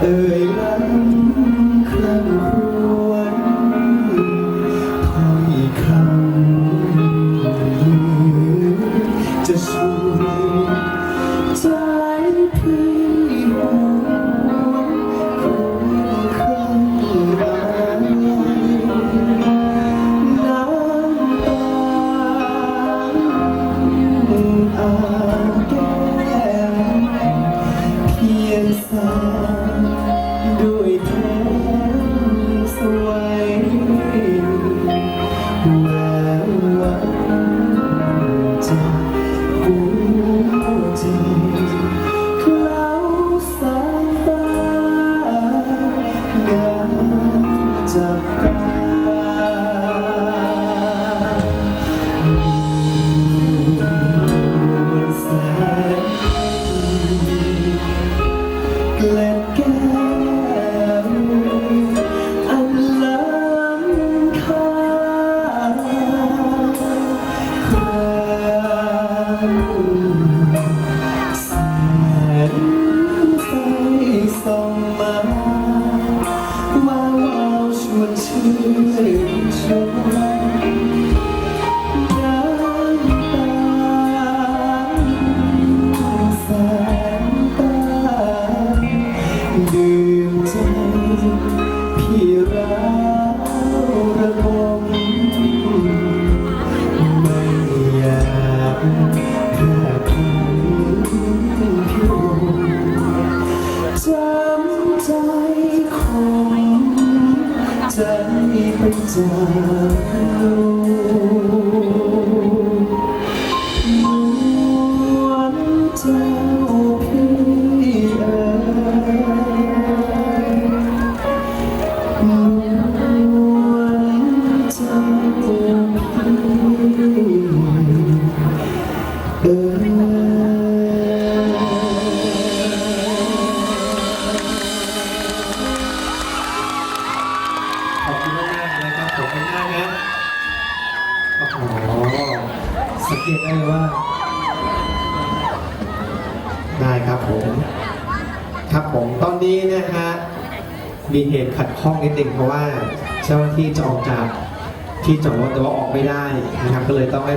เอ่ยรำคร่ำ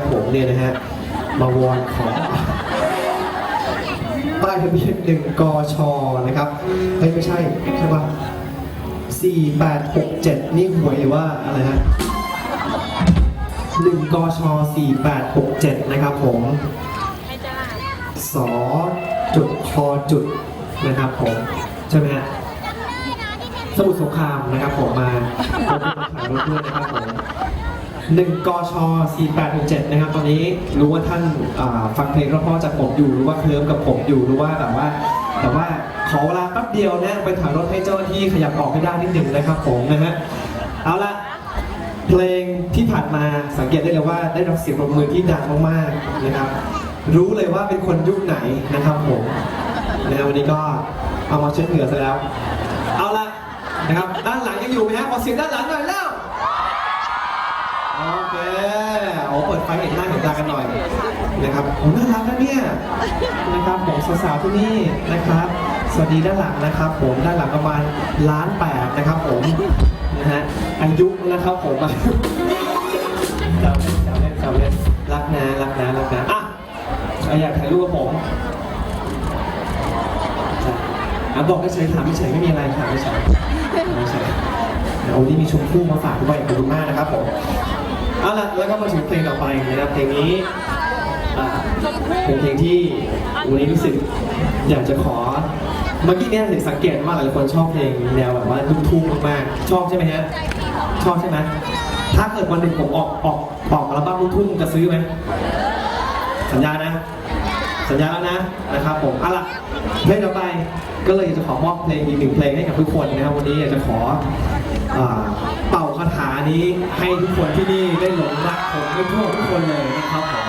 ผมเนี่ยนะฮะ มาวอนขอป้ายทะเบียนหนึ่งกชนะครับ เฮ้ย ไม่ใช่ ใช่ปะ4867นี่หวยว่าอะไรฮะหนึ่งกช4867นะครับผมสอจุดคอจุดนะครับผม ใช่ไหมฮะสมุทรสงครามนะครับผมมาขายรถด้วยนะครับผม หนึ่งกช4867นะครับ ตอนนี้รู้ว่าท่านฟังเพลงเพราะๆจากผมอยู่หรือว่าเคลิ้มกับผมอยู่หรือว่าแบบว่า แต่ว่าขอเวลาแป๊บเดียวนะไปถอยรถให้เจ้าหน้าที่ขยับออกให้ได้นิดหนึ่งนะครับผมนะฮะเอาละเพลงที่ผ่านมาสังเกตได้เลยว่าได้รับเสียงปรบมือที่ดังมากๆนะครับ รู้เลยว่าเป็นคนยุคไหนนะครับผมนะวันนี้ก็เอามาเช็ดเหงื่อซะแล้ว เอาละนะครับ ด้านหลังยังอยู่ไหมฮะขอเสียงด้านหลังหน่อยแล้ว โอเคโอ้เปิดไฟเห็นหน้าเห็นตากันหน่อยนะครับโอ้น่ารักนะเนี่ยนะครับผมสาวๆที่นี่นะครับ สวัสดีด้านหลังนะครับ ผมด้านหลังประมาณล้านแปดนะครับ ผมนะฮะอายุนะครับผมอายุแซวเล่นแซวเล่นแซวเล่นรักนะรักนะรักนะอะใครอยากถ่ายรูปกับผมอะบอกได้เฉยถามไม่เฉยไม่มีอะไรถามไม่เฉยไม่เฉยเดี๋ยววันนี้มีชมพู่มาฝากด้วยขอบคุณมากนะครับผม เอาละแล้วก็มาถึงเพลงต่อไปนะครับเพลงนี้อ่าเป็นเพลงที่วันนี้รู้สึกอยากจะขอเมื่อกี้เนี่ยเห็นสังเกตว่าหลายคนชอบเพลงแนวแบบว่าลูกทุ่งมากๆชอบใช่ไหมฮะชอบใช่ไหมถ้าเกิดวันหนึ่งผมออกออกออกอัลบั้มลูกทุ่งจะซื้อไหมสัญญานะ สัญญาแล้วนะนะครับผมเอาละเพลงต่อไปก็เลยจะขอมอบเพลงอีกหนึ่งเพลงให้กับทุกคนนะครับวันนี้อยากจะขออเป่า คาถานี้ให้ทุกคนที่นี่ได้หลงรักผมไม่ทั่วทุกคนเลยนะครับผม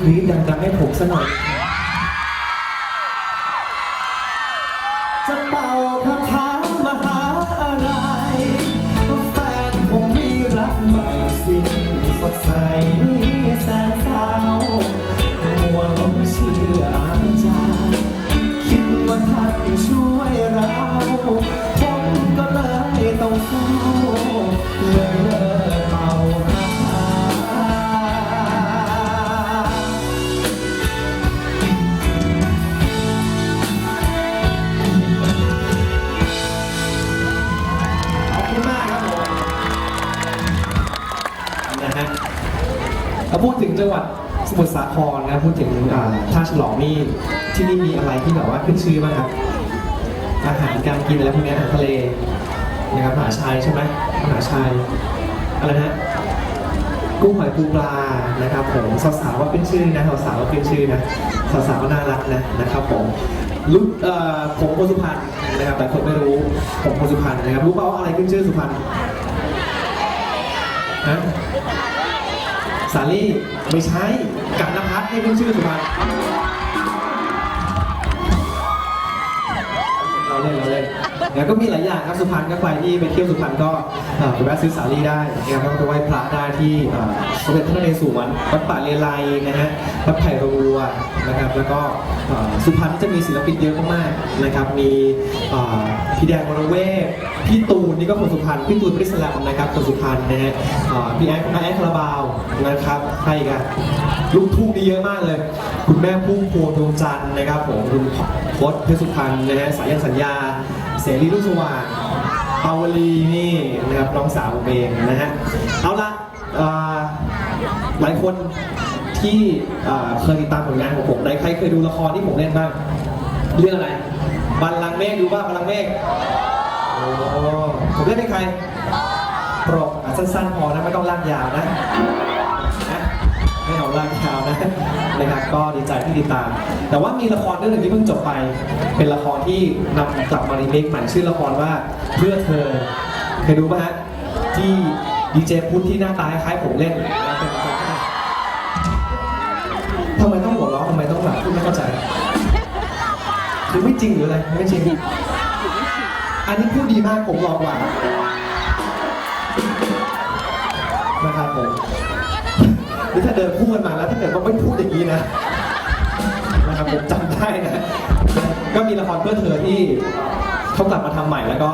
กรี๊ดดังๆให้ผมสักหน่อยาพูดถึงอ่าท่าฉลองนี่ที่นี่มีอะไรที่แบบว่าขึ้นชื่อบ้างครับอาหารการกินอะไรพวกนี้อาหารทะเลนะครับมหาชัยใช่ไหมมหาชัยอะไรนะกุ้งหอยปูปลานะครับผมสาวๆว่าเป็นชื่อนะสาวๆว่าเป็นชื่อนะสาวๆก็น่ารักนะนะครับผมรู้เอ่อผมคนสุพรรณนะครับแต่คนไม่รู้ผมคนสุพรรณนะครับรู้เปล่าว่าอะไรขึ้นชื่อสุพรรณฮะสาลี่ไม่ใช่กั ให้ขึ้นชื่อสุพรรณเราเล่นเราเล่น แล้วก็มีหลายอย่างครับสุพรรณก็ใครที่ไปเที่ยวสุพรรณก็ไปแวะซื้อสาลี่ได้นะครับแล้วก็ไปไหว้พระได้ที่เอ่อสมเด็จพระนเรศวรวัดป่าเลไลนะฮะวัดไผ่รัวนะครับแล้วก็สุพรรณจะมีศิลปินเยอะมากๆนะครับมีพี่แดงวรเวทพี่ตูนนี่ก็คนสุพรรณพี่ตูนบริสแลมนะครับคนสุพรรณนะฮะพี่แอ๊ดน้าแอ๊ดคาราบาวนะครับใครกันลูกทุ่งนี่เยอะมากเลย คุณแม่พุ่มพวงดวงจันทร์นะครับผมคุณพศเพชรสุพรรณนะฮะสายันสัญญา เสรีรุ่งสว่างปาวลีนี่นะครับน้องสาวผมเองนะฮะเอาละหลายคนที่เคยติดตามผลงานของผมไหนใครเคยดูละครที่ผมเล่นบ้างเรื่องอะไรบัลลังก์เมฆดูบ้างบัลลังก์เมฆโอ้ผมเล่นเป็นใครโปรอะสั้นๆพอนะไม่ต้องลากยาวนะ ไม่เอาลากยาวนะนะครับก็ดีใจที่ติดตาม แต่ว่ามีละครเรื่องหนึ่งที่เพิ่งจบไป เป็นละครที่นำกลับมารีเมคใหม่ชื่อละครว่าเพื่อเธอเคยดูป่ะฮะที่ดีเจพุทธที่หน้าตาคล้ายผมเล่นทำไมต้องหัวเราะทำไมต้องแบบพูดไม่เข้าใจคือไม่จริงหรืออะไรไม่จริง อันนี้พูดดีมากผมรอกว่าน นี่ถ้าเดินพูดกันมาแล้วถ้าเกิดว่าไม่พูดอย่างนี้นะนะครับผมจำได้นะ ก็มีละครเพื่อเธอที่เขากลับมาทำใหม่แล้วก็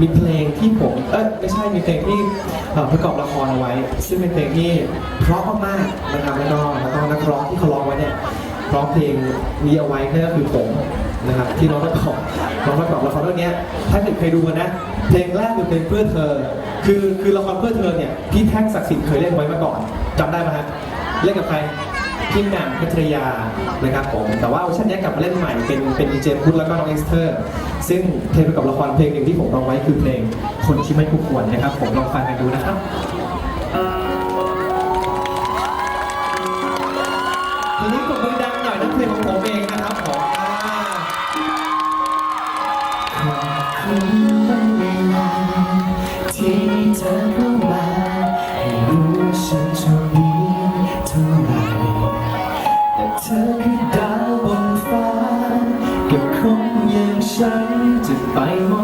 มีเพลงที่ผม เอ้ยไม่ใช่มีเพลงที่เอ่อประกอบละครเอาไว้ ซึ่งเป็นเพลงที่เพราะมากๆนะครับแล้วก็แล้วก็นักร้องที่เขาร้องไว้เนี่ยร้องเพลงนี้เอาไว้นั่นก็คือผมนะครับที่ร้องประกอบร้องประกอบละครเรื่องเนี้ยถ้าเกิดเคยดูกันนะเพลงแรกคือเพลงเพื่อเธอ คือคือละครเพื่อเธอเนี่ยพี่แท่งศักดิ์สิทธิ์เคยเล่นไว้มาก่อนจำได้ไหมฮะเล่นกับใครพี่แหม่มพัทรยานะครับผมแต่ว่าเวอร์ชันนี้กลับมาเล่นใหม่เป็นเป็นดีเจพุทธแล้วก็น้องเอ็กซ์เตอร์ ซึ่งเพลงปกอบละครเพลงหนึ่งที่ผมร้องไว้คือเพลงคนที่ไม่คู่ควรนะครับ ผมลองฟังกันดูนะครับทีนี้กดมือดังหน่อยนะเพลงของผมเองนะครับผม ฉันโชคดีเท่าไรแต่เธอคือดาวบนฟ้ากับคนอย่างฉันจะไปมาะ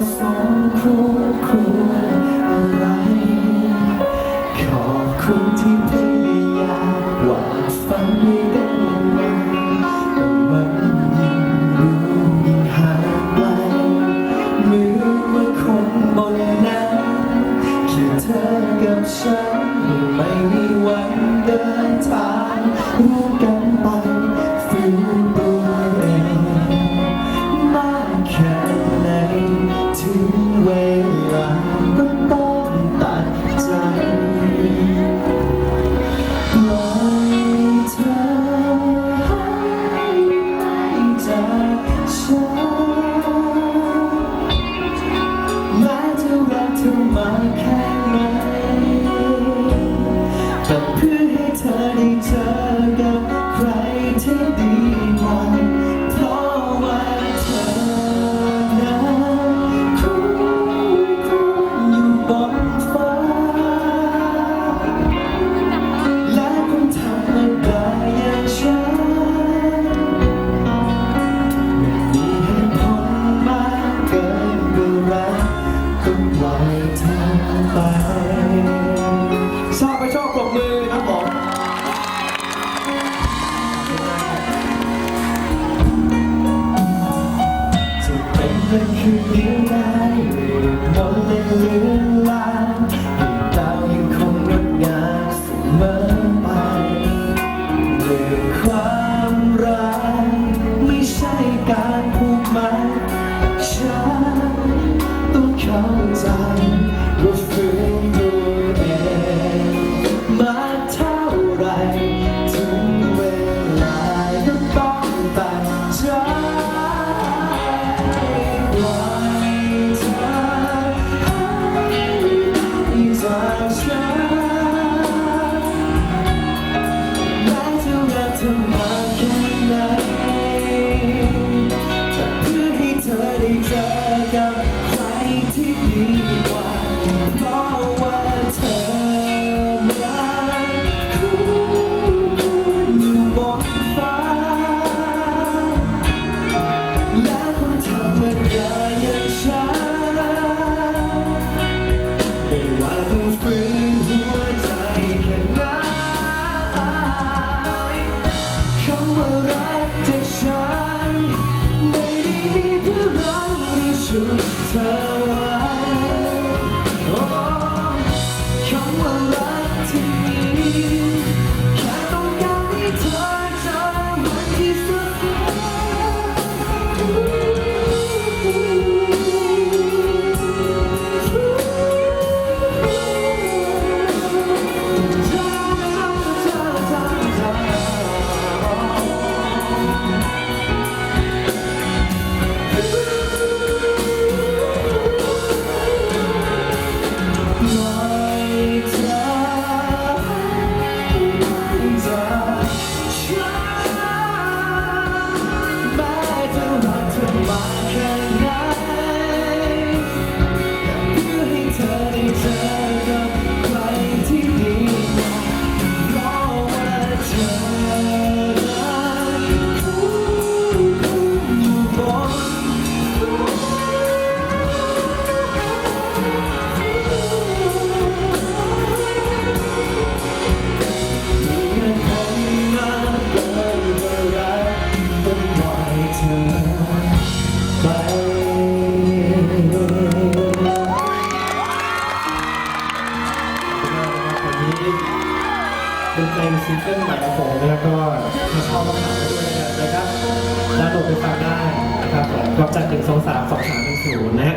ครับจากหนึ่งสองสามสองสามหนึ่งศูนย์นะฮะ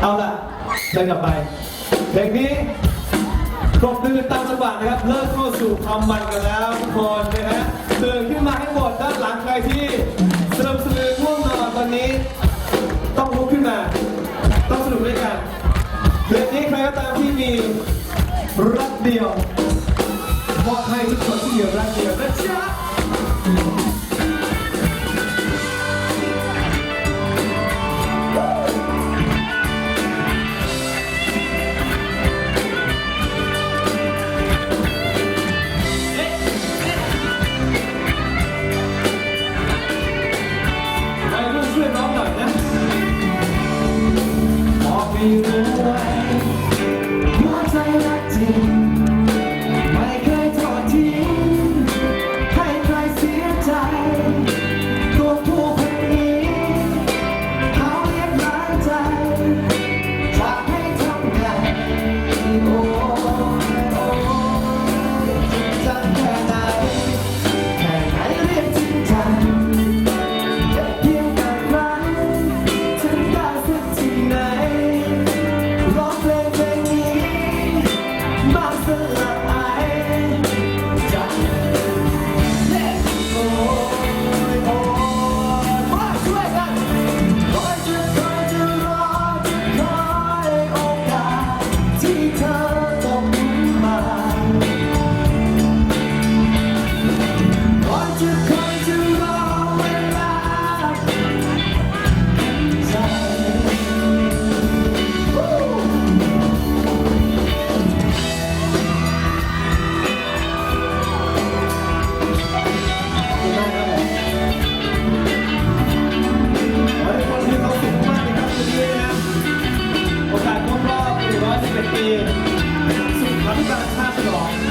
เอาละเพลกลับไปเพลงนี้ปรบมือตามจังหวะนะครับเริ่มเข้าสู่ความมันกันแล้วทุกคนนะฮะเตือนขึ้นมาให้หมดด้านหลังใครที่เสลับสื่อง่วงนอนตอนนี้ ต้องลุกขึ้นมา ต้องสนุกด้วยกันเพลงนี้ใครก็ตามที่มีรักเดียวมอบให้ทุกคนที่เดียรักเดียวนะจ๊ะ Happy. ปีสุขวัญการชาติสอง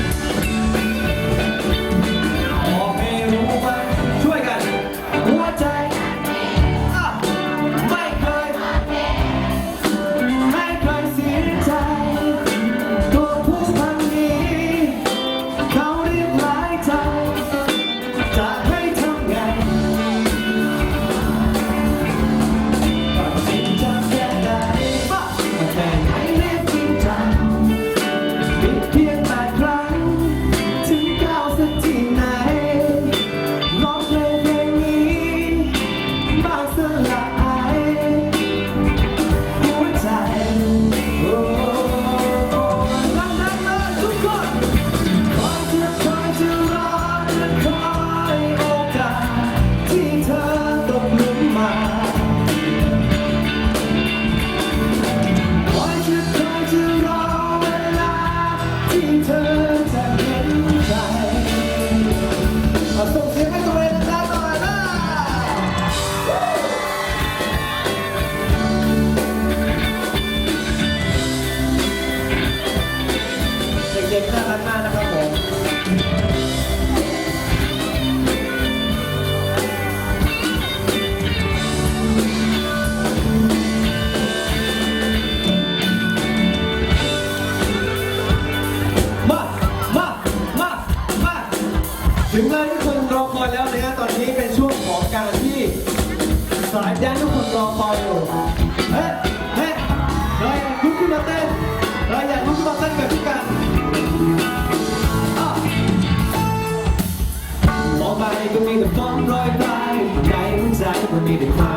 ต่ฟองรอยปลายใจหัวใจมันมีแต่ความ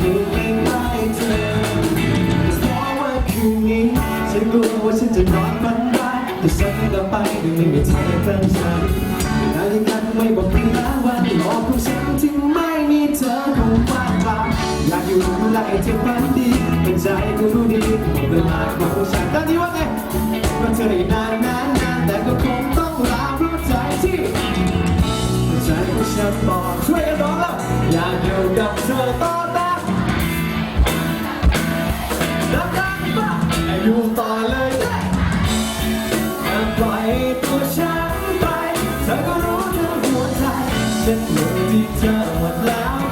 ได้ยู่ใกล้ๆเธอเพราะว่าคืนนี้ฉันกลัวว่าฉันจะนอนฝันร้ายแต่ฉันกลับไปโดยไม่มีเธอข้างฉันนาฬิกาไม่บอกเวลาวันหลอกของฉันที่ไม่มีเธอคงว่างเปล่าอยากอยู่ดูแลเธอฝันดีเป็นใจก็รู้ดีหมดเวลาของฉันตอนนี้ว่าไงก็เธอได้นานนานนานแต่ก็คงต้องลาเพราะใจที่ใจของฉันบอกช่วยกันร้องแล้วอยากอยู่กับเธอต่อ อยู่ต่อเลยอย่าปล่อยตัวฉันไป เธอก็รู้ทั้งหัวใจฉันอยู่ที่เธอหมดแล้ว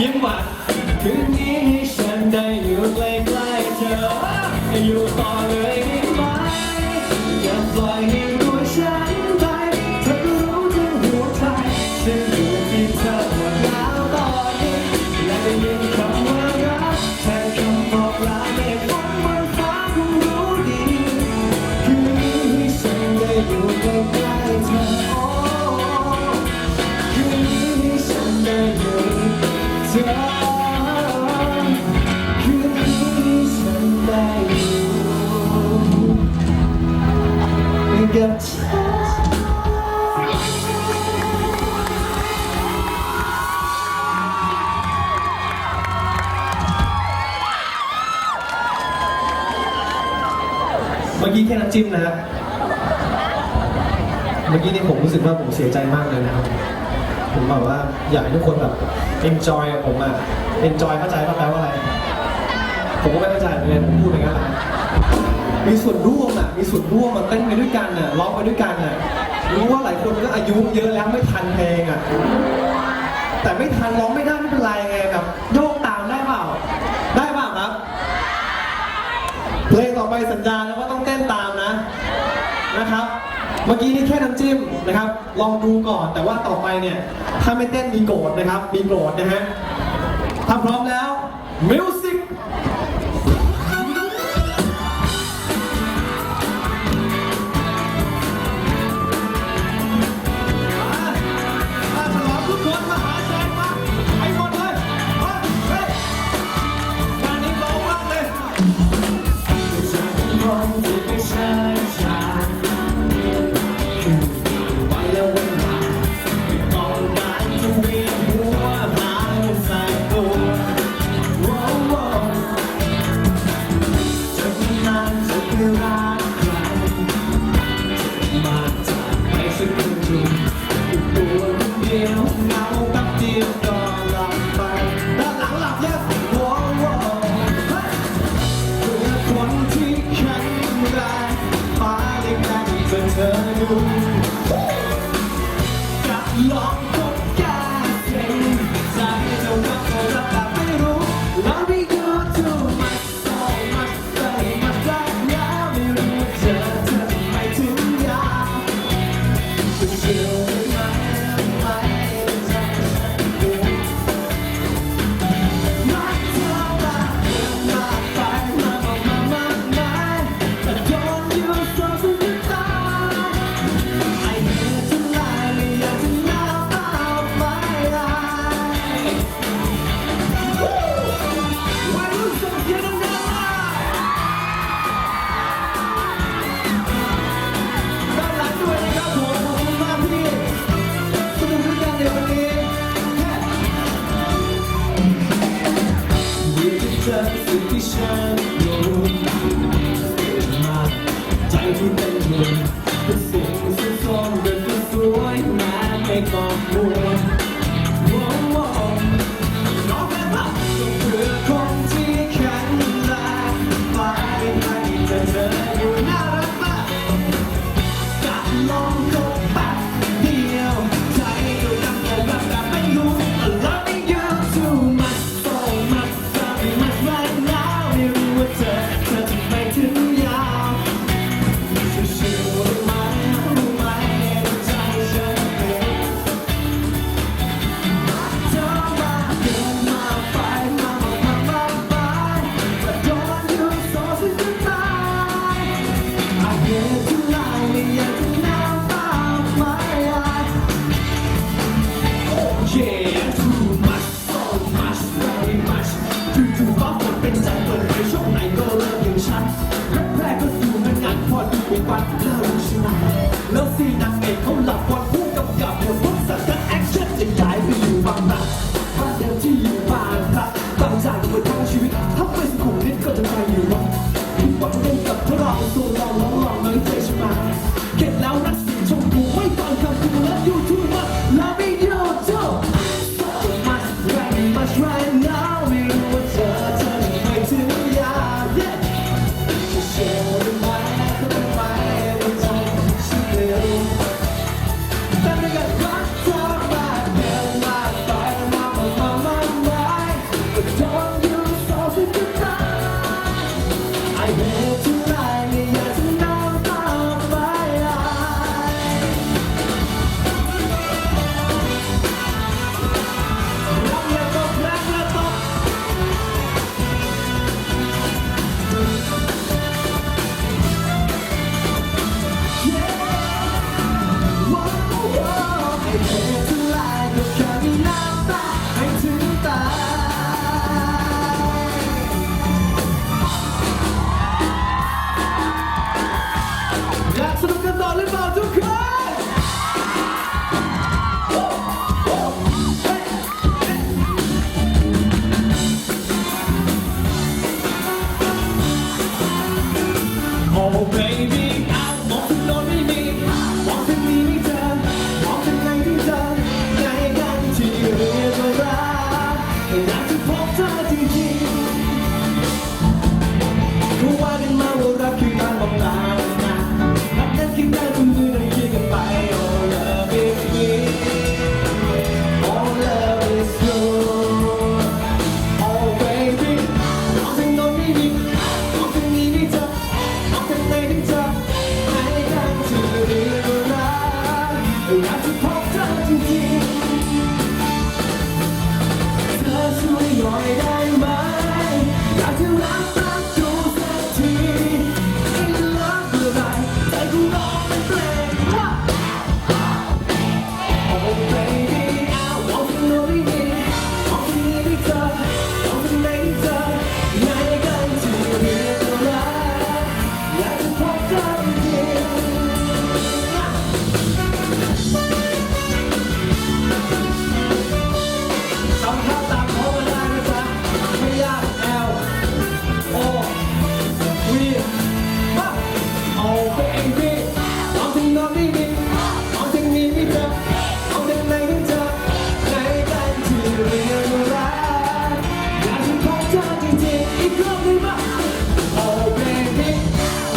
ยิ้ม กับเธอเมื่อกี้แค่น้ำจิ้มนะฮะเมื่อกี้นี่ผมรู้สึกว่าผมเสียใจมากเลยนะครับ ผมแบบว่าอยากให้ทุกคนแบบ enjoy กับผมอะ enjoy เข้าใจป่ะแปลว่าอะไร ผมก็ไม่เข้าใจเหมือนกันผมพูดอย่างนั้นแหละ มีส่วนร่วมอะ มีส่วนร่วมมาเต้นไปด้วยกันอะ ร้องไปด้วยกันอะ รู้ว่าหลายคนก็อายุเยอะแล้วไม่ทันเพลงอะ แต่ไม่ทันร้องไม่ได้ไม่เป็นไรไงแบบโยกตามได้เปล่า ได้เปล่าครับ เพลงต่อไปสัญญาแล้วว่าต้องเต้นตามนะ นะครับ เมื่อกี้นี่แค่น้ำจิ้มนะครับ ลองดูก่อน แต่ว่าต่อไปเนี่ย ถ้าไม่เต้นมีโกรธนะครับ มีโกรธนะฮะถ้าพร้อมแล้วมิวส ฉันค ทด